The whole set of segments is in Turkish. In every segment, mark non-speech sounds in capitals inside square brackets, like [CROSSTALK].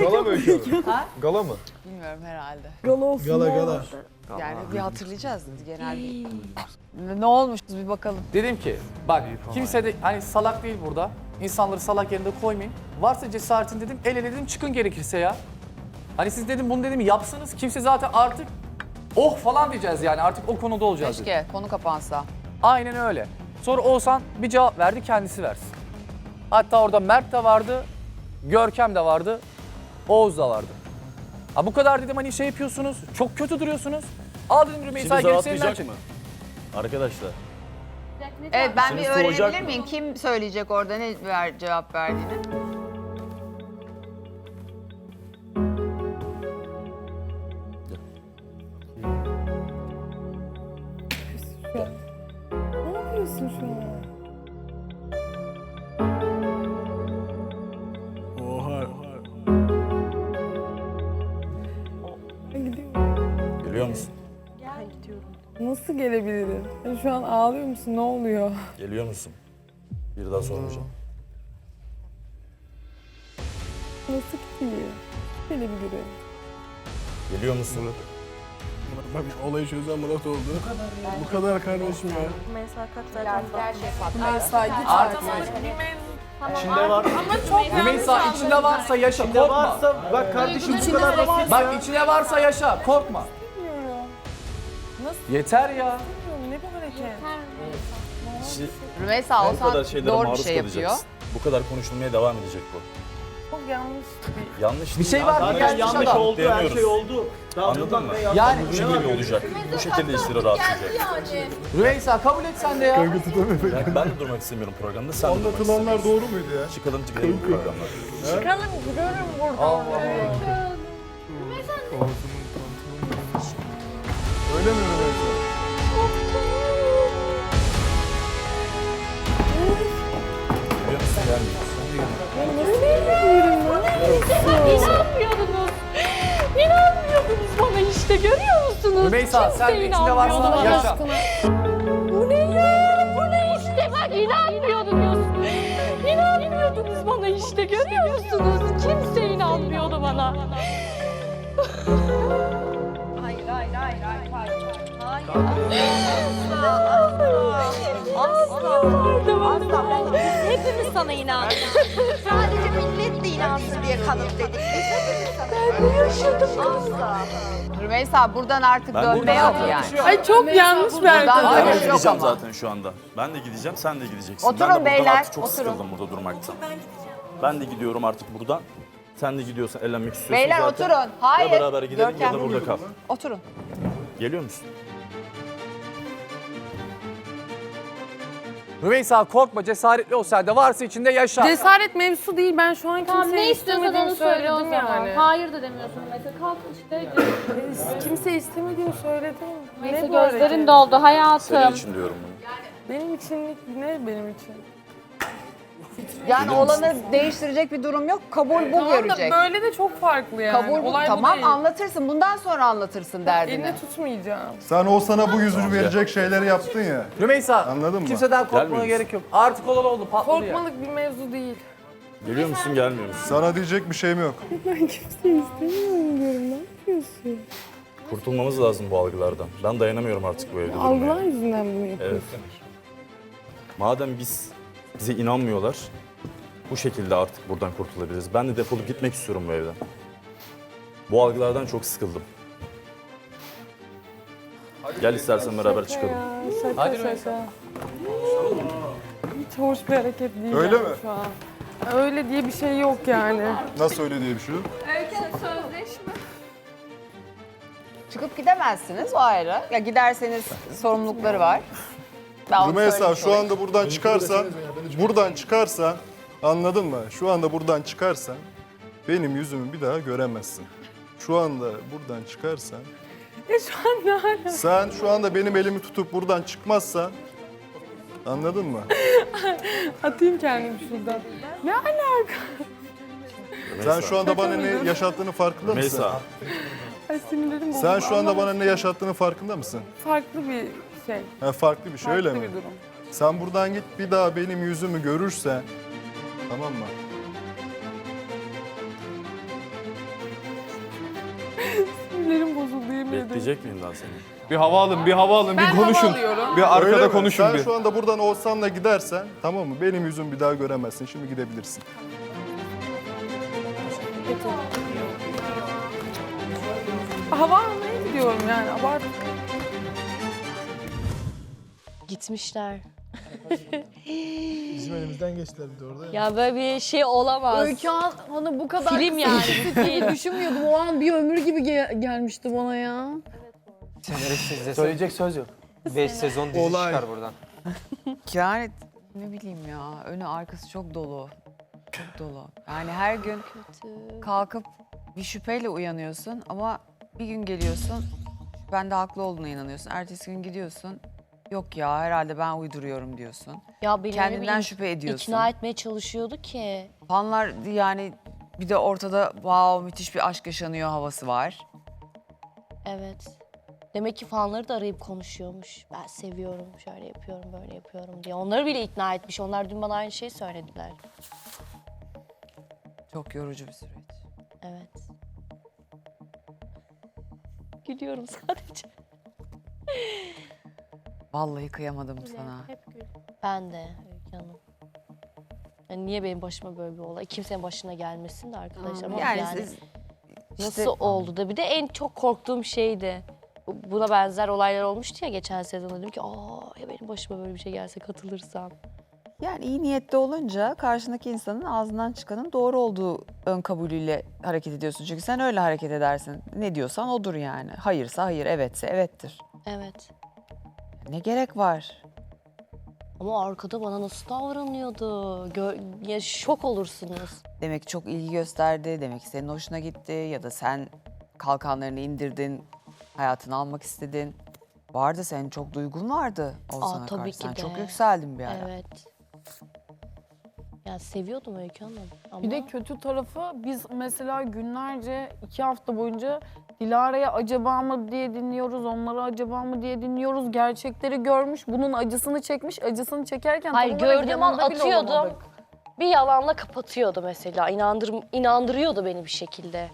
Gala mı Öykü Hanım? Ha? Gala mı? Bilmiyorum herhalde. Gala olsun. Gala gala. Yani bir hatırlayacağız genel bir. Ne olmuş bir bakalım. Dedim ki bak kimse de hani salak değil burada. İnsanları salak yerinde koymayın. Varsa cesaretin dedim el ele dedim çıkın gerekirse ya. Hani siz dedim bunu dedim yapsanız kimse zaten artık oh falan diyeceğiz yani artık o konuda olacağız. dedim. Keşke konu kapansa. Aynen öyle. Sonra Oğuzhan bir cevap verdi kendisi versin. Hatta orada Mert de vardı, Görkem de vardı, Oğuz da vardı. Ha bu kadar dedim hani şey yapıyorsunuz, çok kötü duruyorsunuz. Al dedim Rümeysa'yı İçiniz gerisinden rahatlayacak çek. mı? Arkadaşlar. Evet ben Seni bir soğuyacak öğrenebilir mı? miyim? Kim söyleyecek orada ne ver, cevap verdiğini? Gidiyorum. Geliyor musun? Nasıl gelebilirim? Ya şu an ağlıyor musun? Ne oluyor? Geliyor musun? Bir daha sormayacağım. Nasıl gideyim? Gelebilirim. Geliyor musun? Bak olayı çözen Murat oldu. Bu kadar kardeşim ya. Mesela git Artık İçinde var. Rümeysa içinde varsa yaşa, İçinde korkma. varsa bak kardeşim bu kadar basit. Bak içine varsa yaşa, korkma. Yeter ya. Ne bu hareket? Rümeysa Bu kadar olsan şeylere doğru bir maruz şey yapıyor. kalacaksın. Bu kadar konuşulmaya devam edecek bu. Çok yanlış bir... Yanlış Bir şey var mı? Zaten yanlış adam. oldu, her şey oldu. Anladın mı? Yani Bu şekilde olacak. Bu şekilde işleri rahatlayacak. Rümeysa kabul et sen de ya. Yani ben de durmak istemiyorum programda. Sen de durmak Anlatılanlar istemiyorsun. doğru muydu ya? Çıkalım gidelim bu programdan. Çıkalım gidiyorum buradan. Öyle mi Rümeysa? İnanmıyordunuz. İnanmıyordunuz bana işte görüyor musunuz? Rümeysa sen içinde varsa inanmıyordu bana. yaşa. Bu ne ya? Bu ne işte bak inanmıyordunuz. İnanmıyordunuz bana işte görüyor musunuz? Kimse inanmıyordu bana. Hayır hayır hayır hayır hayır. Asla. Asla. Hepimiz sana inandık. Sadece millet de inansın diye kanıtladık. Yaşadım asla. Rümeysa buradan artık Ben dönme buradan yok yani. Ay çok yanlış hareket. Ben de gideceğim zaten şu anda. Ben de gideceğim, sen de gideceksin. Oturun ben de beyler, artık çok oturun. sıkıldım burada durmaktan. Ben de gidiyorum artık buradan. Sen de gidiyorsan eğlenmek istiyorsun Beyler zaten. oturun. Hayır. Ya beraber gidelim ya da Görkem. burada kal. Oturun. Geliyor musun? Rümeysa korkma cesaretli ol sen de varsa içinde yaşa. Cesaret mevzusu değil. Ben şu an Tamam kimseye ne istiyorsan istemediğimi onu söyle o söyledim zaman. yani. Hayır da demiyorsun mesela. Kalk işte. Kimse istemediğimi söyledim. Bu gözlerin hareket? doldu Senin hayatım. için diyorum bunu. Benim için ne benim için? Yani olanı değiştirecek bir durum yok. Kabul bu Tamam da görecek. böyle de çok farklı yani. Kabul bu. Olay Tamam değil. anlatırsın. Bundan sonra anlatırsın derdini. Elini tutmayacağım. Sen o sana bu yüzü verecek şeyleri yaptın ya. Rümeysa Anladın mı? kimseden korkmana Gelmiyor gerek yok. Artık olan oldu patladı ya. Korkmalık bir mevzu değil. Geliyor musun, gelmiyor musun? Sana diyecek bir şeyim yok. [LAUGHS] Ben kimseyi istemiyorum diyorum. Ne yapıyorsun? Kurtulmamız lazım bu algılardan. Ben dayanamıyorum artık bu evde durmaya. Algılar yüzünden bunu Evet. yapıyorsun. Madem biz bize inanmıyorlar, bu şekilde artık buradan kurtulabiliriz. Ben de defolup gitmek istiyorum bu evden. Bu algılardan çok sıkıldım. Gel istersen beraber çıkalım. Ya, şaka Hadi şaka. Hiç hoş bir hareket değil Öyle yani mi? şu an. Öyle diye bir şey yok yani. Nasıl öyle diye bir şey yok? Çıkıp gidemezsiniz o ayrı. Ya giderseniz sorumlulukları var. Ben onu Rümeysa şu anda buradan çıkarsan, buradan çıkarsan, anladın mı? Şu anda buradan çıkarsan benim yüzümü bir daha göremezsin. Şu anda buradan çıkarsan, Ya şu an ne hala? sen şu anda benim elimi tutup buradan çıkmazsan, anladın mı? [LAUGHS] Atayım kendimi şuradan. Ne alaka? Sen şu anda bana ne yaşattığını farkında mısın? Ay sinirlerim bozuldu. Sen şu anda Ama bana ne yaşattığını farkında mısın? Farklı bir şey. Ha, farklı bir şey öyle Farklı mi? bir durum. Sen buradan git bir daha benim yüzümü görürse tamam mı? [LAUGHS] Sinirlerim bozuldu yemin ederim. Bekleyecek miyim daha seni? Bir hava alın, bir hava alın, Ben bir konuşun. Bir arkada Öyle mi? konuşun Sen bir. şu anda buradan Oğuzhan'la gidersen tamam mı? Benim yüzümü bir daha göremezsin. Şimdi gidebilirsin. Hava almaya gidiyorum yani abart. Gitmişler. Bizim [LAUGHS] elimizden geçtiler bir de orada. Ya böyle bir şey olamaz. Öykü Han- Hanım bu kadar Film yani. değil. [LAUGHS] Düşünmüyordum. O an bir ömür gibi ge- gelmişti bana ya. Söyleyecek söz yok. 5 sezon dizi Olay. çıkar buradan. [LAUGHS] Yani ne bileyim ya önü arkası çok dolu. Çok dolu. Yani her gün kalkıp bir şüpheyle uyanıyorsun ama bir gün geliyorsun ben de haklı olduğuna inanıyorsun. Ertesi gün gidiyorsun yok ya herhalde ben uyduruyorum diyorsun. Ya beni Kendinden şüphe ediyorsun. ikna etmeye çalışıyordu ki. Fanlar yani bir de ortada wow müthiş bir aşk yaşanıyor havası var. Evet. Demek ki fanları da arayıp konuşuyormuş. Ben seviyorum, şöyle yapıyorum, böyle yapıyorum diye. Onları bile ikna etmiş. Onlar dün bana aynı şeyi söylediler. Çok yorucu bir süreç. Evet. Gülüyorum [LAUGHS] sadece. Vallahi kıyamadım sana. Ben de Öykü Hanım. Yani niye benim başıma böyle bir olay? Kimsenin başına gelmesin de arkadaşlar. Ama Yani, yani, siz nasıl işte- oldu da bir de en çok korktuğum şeydi. Bu- Buna benzer olaylar olmuştu ya geçen sezon dedim ki aa ya benim başıma böyle bir şey gelse katılırsam. Yani iyi niyetli olunca karşındaki insanın ağzından çıkanın doğru olduğu ön kabulüyle hareket ediyorsun. Çünkü sen öyle hareket edersin. Ne diyorsan odur yani. Hayırsa hayır, evetse evettir. Evet. Ne gerek var? Ama arkada bana nasıl davranıyordu? Gör, ya şok olursunuz. Demek ki çok ilgi gösterdi, demek ki senin hoşuna gitti ya da sen kalkanlarını indirdin, hayatını almak istedin. Vardı senin çok duygun vardı Oğuzhan'a tabii karşı. ki Sen de. çok yükseldin bir ara. Evet. Ya seviyordum Öykü Hanım. Ama Bir de kötü tarafı biz mesela günlerce iki hafta boyunca Dilara'ya acaba mı diye dinliyoruz, onlara acaba mı diye dinliyoruz. Gerçekleri görmüş, bunun acısını çekmiş. Acısını çekerken Hayır, tam olarak gördüğüm an yanında bile atıyordum. olamadık. bir yalanla kapatıyordu mesela. İnandır, inandırıyordu beni bir şekilde.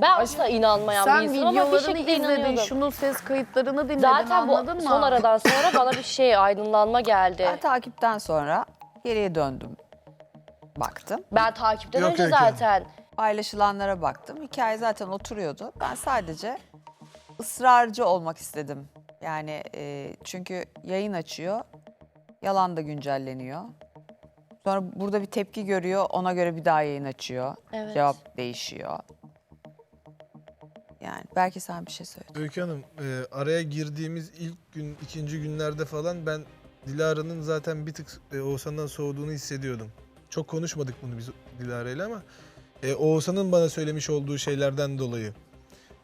Ben asla inanmayan bir Sen insanım ama bir videolarını şekilde izledin, inanıyordum. şunun ses kayıtlarını dinledin Zaten bu anladın mı? son aradan sonra [LAUGHS] bana bir şey aydınlanma geldi. Ben takipten sonra geriye döndüm. Baktım. Ben takipten Yok önce Öykü. zaten paylaşılanlara baktım. Hikaye zaten oturuyordu. Ben sadece ısrarcı olmak istedim. Yani e, çünkü yayın açıyor, yalan da güncelleniyor. Sonra burada bir tepki görüyor, ona göre bir daha yayın açıyor. Evet. Cevap değişiyor. Yani belki sen bir şey söyle. Öykü Hanım, e, araya girdiğimiz ilk gün, ikinci günlerde falan ben Dilara'nın zaten bir tık e, Oğuzhan'dan soğuduğunu hissediyordum. Çok konuşmadık bunu biz Dilara'yla ama e, Oğuzhan'ın bana söylemiş olduğu şeylerden dolayı.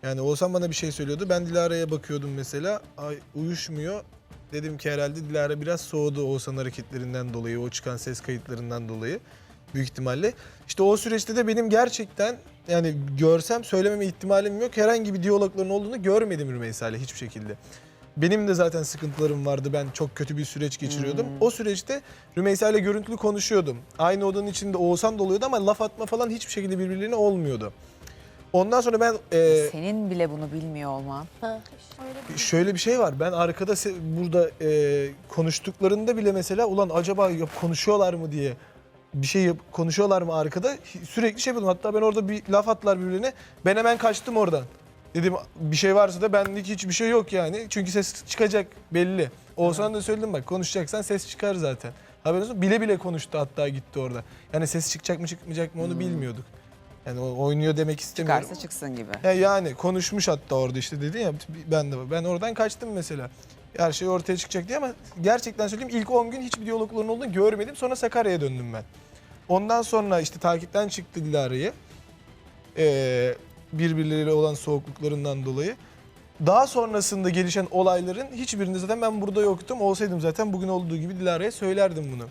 Yani Oğuzhan bana bir şey söylüyordu. Ben Dilara'ya bakıyordum mesela. Ay uyuşmuyor. Dedim ki herhalde Dilara biraz soğudu Oğuzhan hareketlerinden dolayı, o çıkan ses kayıtlarından dolayı büyük ihtimalle. İşte o süreçte de benim gerçekten yani görsem söylememe ihtimalim yok. Herhangi bir diyalogların olduğunu görmedim Rümeysa ile hiçbir şekilde. Benim de zaten sıkıntılarım vardı. Ben çok kötü bir süreç geçiriyordum. O süreçte Rümeysa ile görüntülü konuşuyordum. Aynı odanın içinde Oğuzhan da oluyordu ama laf atma falan hiçbir şekilde birbirlerine olmuyordu. Ondan sonra ben e, Senin bile bunu bilmiyor olman. şöyle bir şey var. Ben arkada se- burada e, konuştuklarında bile mesela ulan acaba yap- konuşuyorlar mı diye bir şey yap- konuşuyorlar mı arkada Hi- sürekli şey yapıyordum. Hatta ben orada bir laf attılar birbirine. Ben hemen kaçtım oradan. Dedim bir şey varsa da benlik hiçbir şey yok yani. Çünkü ses çıkacak belli. Oğuzhan'a da söyledim bak konuşacaksan ses çıkar zaten. Haberin olsun bile bile konuştu hatta gitti orada. Yani ses çıkacak mı çıkmayacak mı onu bilmiyorduk. Yani o oynuyor demek istemiyorum. Çıkarsa çıksın gibi. Ya yani konuşmuş hatta orada işte dedi ya ben de ben oradan kaçtım mesela. Her şey ortaya çıkacak diye ama gerçekten söyleyeyim ilk 10 gün hiçbir diyalogların olduğunu görmedim. Sonra Sakarya'ya döndüm ben. Ondan sonra işte takipten çıktı Dilara'yı. Ee, birbirleriyle olan soğukluklarından dolayı. Daha sonrasında gelişen olayların hiçbirinde zaten ben burada yoktum. Olsaydım zaten bugün olduğu gibi Dilara'ya söylerdim bunu.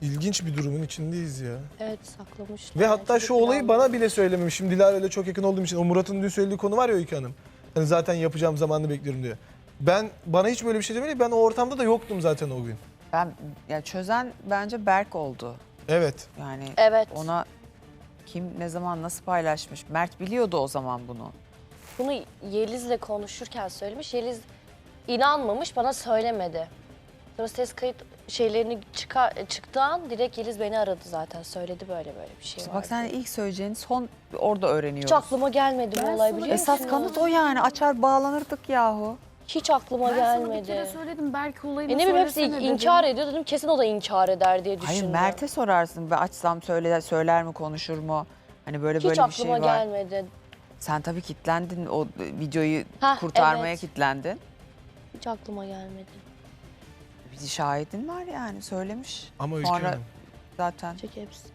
İlginç bir durumun içindeyiz ya. evet saklamış. Ve hatta şu olayı bana bile söylememişim. Dilara ile çok yakın olduğum için. O Murat'ın dün söylediği konu var ya Öykü Hanım. Hani zaten yapacağım zamanını bekliyorum diyor. Ben bana hiç böyle bir şey demedi. Ben o ortamda da yoktum zaten o gün. Ben ya çözen bence Berk oldu. Evet. Yani Evet. ona kim ne zaman nasıl paylaşmış. Mert biliyordu o zaman bunu. bunu Yeliz'le konuşurken söylemiş. Yeliz inanmamış, bana söylemedi. Sonra ses kayıt şeylerini çıktığı an direkt Yeliz beni aradı zaten. Söyledi böyle böyle bir şey bak sen ilk söyleyeceğin son orada öğreniyoruz. Hiç aklıma gelmedi bu olay biliyor Esas musun? kanıt o yani. Açar bağlanırdık yahu. Hiç aklıma Ben sana bir gelmedi. kere söyledim belki olayını E ne bileyim hepsi söylesene dedim. inkar ediyor dedim kesin o da inkar eder diye düşündüm. Hayır Mert'e sorarsın. Ben açsam söyler, söyler mi konuşur mu? Hani böyle Hiç böyle bir şey aklıma var. gelmedi. Sen tabii kitlendin o videoyu Hah, kurtarmaya evet. kitlendin. Hiç aklıma gelmedi. Bir şahidin var yani söylemiş. Ama Öykü Sonra Hanım, zaten. Çek hepsi.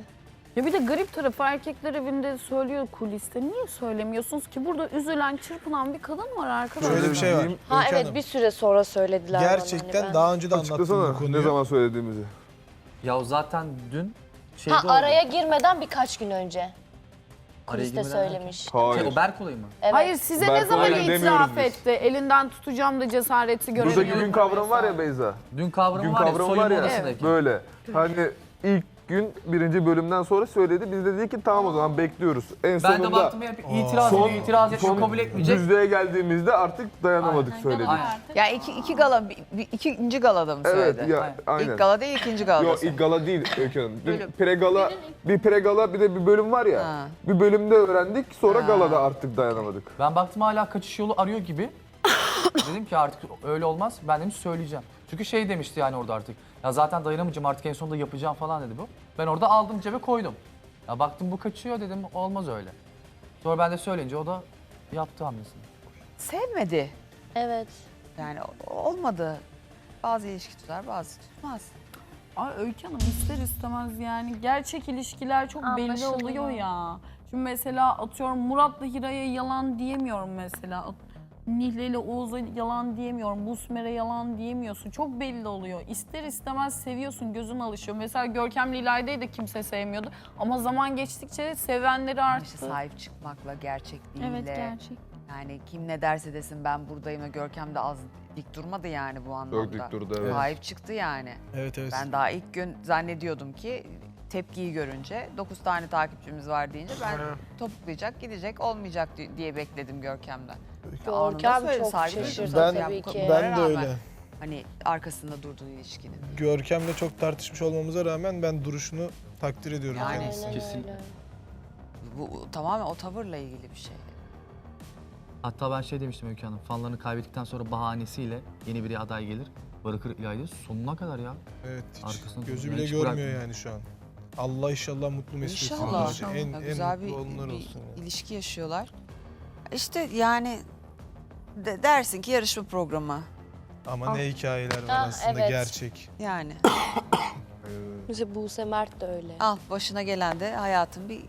Ya bir de garip tarafı erkekler evinde söylüyor kuliste. Niye söylemiyorsunuz ki? Burada üzülen, çırpınan bir kadın var arkadaşlar. şöyle bir şey var. Ha Öykü evet Hanım, bir süre sonra söylediler bana. Gerçekten hani ben- daha önce de anlattım bu Açıklasana konuyu. ne zaman söylediğimizi. Ya zaten dün şeyde Ha araya girmeden birkaç gün önce. Kuliste girmeden söylemiş. Şey, Hayır. o Berk olayı mı? Evet. Hayır size ne zaman itiraf demiyoruz biz. etti? Elinden tutacağım da cesareti göremedim. Buradaki gün kavramı var ya Beyza. Dün kavramı Gün var ya kavramı soyunma var ya. odasındayken. Böyle. Hani ilk gün birinci bölümden sonra söyledi. Biz de dedik ki tamam o zaman bekliyoruz. En Ben sonunda de baktım hep itiraz son, ediyor, itiraz etmiyor, son kabul etmeyecek. düzlüğe geldiğimizde artık dayanamadık söyledik. Aynen. Ya iki, iki gala, bir, bir- ikinci galada mı Evet söyledi? ya Aynen. aynen. İlk gala değil ikinci galada. Yok ilk gala değil Öykü Hanım. Dün Bölüm. pre-gala, bir pre-gala bir de bir bölüm var ya. Ha. Bir bölümde öğrendik sonra Ha. galada artık dayanamadık. Ben baktım hala kaçış yolu arıyor gibi. [LAUGHS] dedim ki artık öyle olmaz. Ben dedim söyleyeceğim. Çünkü şey demişti yani orada artık. Ya zaten dayanamayacağım artık en sonunda yapacağım falan dedi bu. Ben orada aldım cebe koydum. Ya baktım bu kaçıyor dedim olmaz öyle. Sonra ben de söyleyince o da yaptı hamlesini. Sevmedi. Evet. Yani o- olmadı. Bazı ilişki tutar, bazı tutmaz. Ay Öykü Hanım ister istemez yani gerçek ilişkiler çok belli Anlaşılıyor. oluyor ya. Şimdi mesela atıyorum Murat'la Hira'ya yalan diyemiyorum mesela. Nihle ile Oğuz'a yalan diyemiyorum. Busmer'e yalan diyemiyorsun. Çok belli oluyor. İster istemez seviyorsun, gözün alışıyor. Mesela Görkem'le İlayda'yı da kimse sevmiyordu. Ama zaman geçtikçe sevenleri arttı. işte sahip çıkmakla, gerçekliğiyle. Evet gerçek. Yani kim ne derse desin ben buradayım ve Görkem de az dik durmadı yani bu anlamda. Çok dik durdu evet. Sahip çıktı yani. Evet evet. Ben daha ilk gün zannediyordum ki tepkiyi görünce 9 tane takipçimiz var deyince ben topuklayacak gidecek olmayacak di- diye bekledim Görkem'den. Anında Görkem söyledi, çok saygı şaşırdı duyuyorum. Ben- tabii ki. Ben de rağmen öyle. Hani arkasında durduğu ilişkinin. Görkem'le çok tartışmış olmamıza rağmen ben duruşunu takdir ediyorum Yani- kendisine. Aynen Kesin. öyle. Bu tamamen o tavırla ilgili bir şey. Hatta ben şey demiştim Öykü Hanım. Fanlarını kaybettikten sonra bahanesiyle yeni biri aday gelir. Bırakır İlayda'yı sonuna kadar ya. Evet hiç Arkasını gözü durmaya bile hiç görmüyor bırakmıyor. yani şu an. Allah inşallah mutlu mesut etsin. İnşallah. İşte En, Ya en güzel bir, mutlu onlar bir olsun. yani. ilişki yaşıyorlar. İşte yani de- dersin ki yarışma programı. Ama ne hikayeler var Ah, aslında evet. gerçek. Yani [COUGHS] Mesela Buse Mert de öyle. al başına gelen de hayatın bir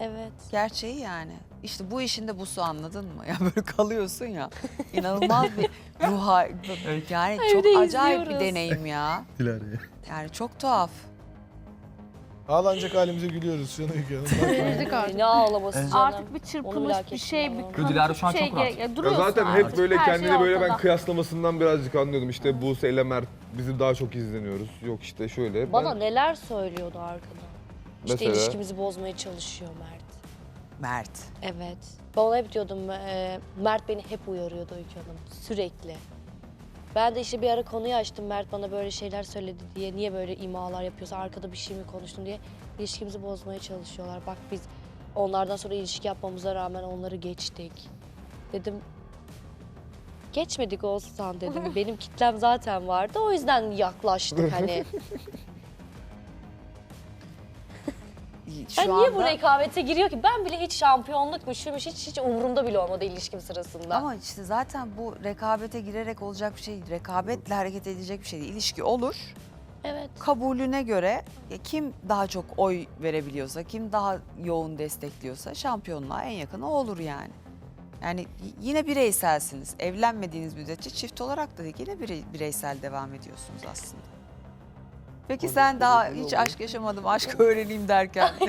Evet. gerçeği yani. İşte bu işin de busu anladın mı? [LAUGHS] Ya böyle kalıyorsun ya. İnanılmaz bir ruh hal- Yani çok Evde acayip bir izliyoruz. deneyim ya. [LAUGHS] Yani çok tuhaf. Ağlanacak halimize gülüyoruz şu an Öykü Hanım. [LAUGHS] Ne ağlaması canım. Artık bir çırpınış, bir şey, bir Dilara şu an bir şey çok rahat. ya Ya duruyorsun zaten artık. hep böyle Her şey kendini böyle ben ortada. kıyaslamasından birazcık anlıyordum. İşte Buse ile Mert bizim daha çok izleniyoruz. Yok işte şöyle. Bana Ben- neler söylüyordu arkadan. İşte Mesela? ilişkimizi bozmaya çalışıyor Mert. Mert. Evet. Ben ona hep diyordum, e, Mert beni hep uyarıyordu Öykü Hanım. Sürekli. Ben de işte bir ara konuyu açtım. Mert bana böyle şeyler söyledi diye. Niye böyle imalar yapıyorsa arkada bir şey mi konuştun diye. İlişkimizi bozmaya çalışıyorlar. Bak biz onlardan sonra ilişki yapmamıza rağmen onları geçtik. Dedim geçmedik olsan dedim. [LAUGHS] Benim kitlem zaten vardı. O yüzden yaklaştık hani. [LAUGHS] Şu Ben niye bu anda- rekabete giriyor ki? Ben bile hiç şampiyonlukmuş, şuymuş hiç hiç umurumda bile olmadı ilişkim sırasında. Ama işte zaten bu rekabete girerek olacak bir şey değil. Rekabetle hareket edecek bir şey değil. İlişki olur. evet. kabulüne göre kim daha çok oy verebiliyorsa, kim daha yoğun destekliyorsa şampiyonluğa en yakını o olur yani. Yani yine bireyselsiniz. Evlenmediğiniz müddetçe çift olarak da değil, yine birey- bireysel devam ediyorsunuz aslında. Peki sen daha hiç aşk yaşamadım, aşk öğreneyim derken [LAUGHS]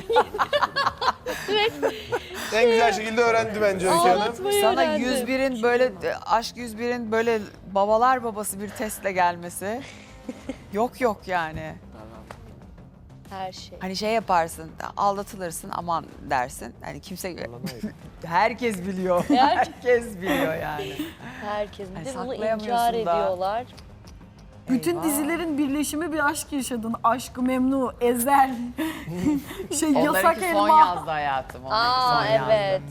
En güzel şekilde öğrendi bence Öykü Hanım. Ağlatmayı sana öğrendim. 101'in böyle aşk 101'in böyle babalar babası bir testle gelmesi [LAUGHS] yok yok yani. Her şey. Hani şey yaparsın, aldatılırsın aman dersin. Hani kimse [LAUGHS] herkes biliyor. Her- herkes biliyor yani. Herkes. Bir Hani de bunu saklayamıyorsun inkar da. ediyorlar. Bütün Eyvah. dizilerin birleşimi bir aşk yaşadın. Aşkı Memnu, Ezel, [LAUGHS] şey yasak Onlarınki son elma. yazdı hayatım. Onlarınki Aa son yazdı. evet.